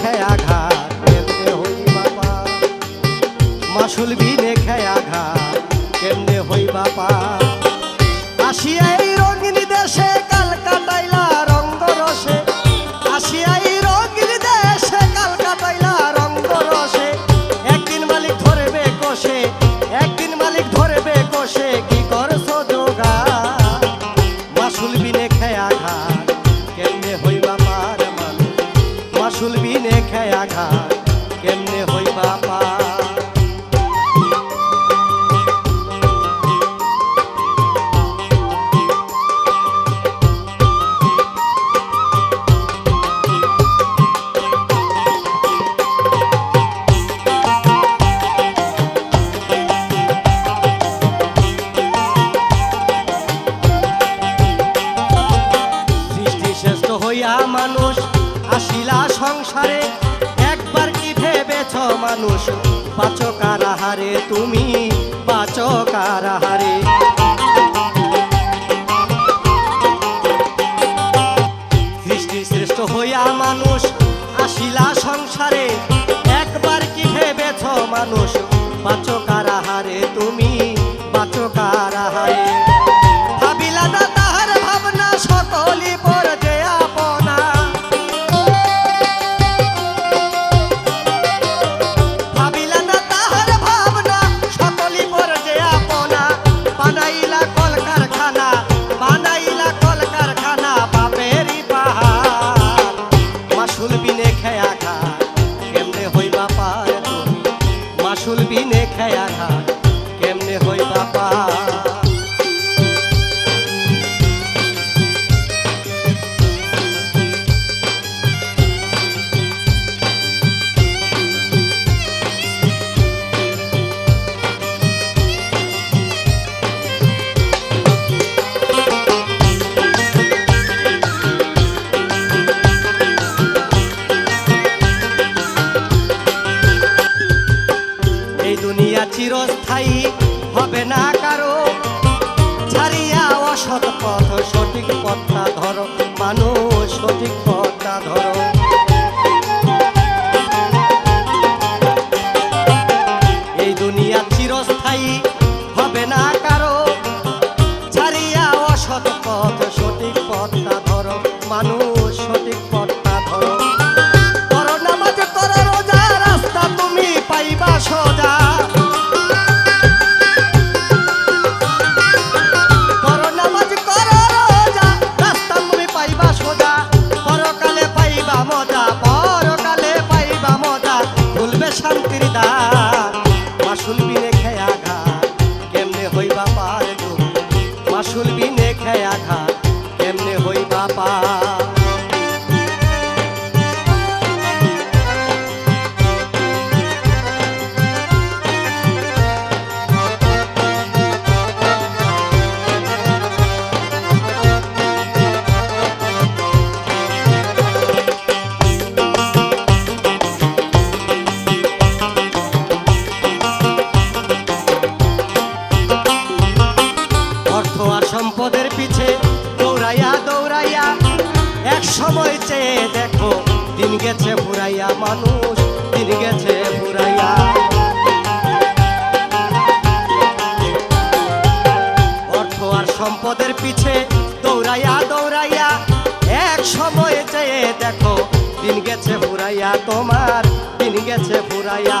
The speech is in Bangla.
খেয়া ঘা কেমনে হই বাপা মাসুল ভিনে খেয়া ঘা কেমনে হই বাপা আসিয়া এই রঙিন দেশে কাল কাটাইল মানুষ, আসিলা সংসারে, একবার কি ভেবেছ মানুষ? পাচকার আহারে তুমি পাচকার আহারে। সৃষ্টি শ্রেষ্ঠ হইয়া মানুষ, আসিলা সংসারে, একবার কি ভেবেছ মানুষ? পাচকার কেমনে সঠিক পথটা ধরো মানুষ সঠিক পথটা ধরো। খেয়া ঘা কেমনে হইবা পার সময় চেয়ে দেখো, দিন গেছে ফুরাইয়া মানুষ, দিন গেছে ফুরাইয়া অর্থ আর সম্পদের পিছে দৌড়াইয়া দৌড়াইয়া, এক সময় চেয়ে দেখো, দিন গেছে ফুরাইয়া তোমার, দিন গেছে ফুরাইয়া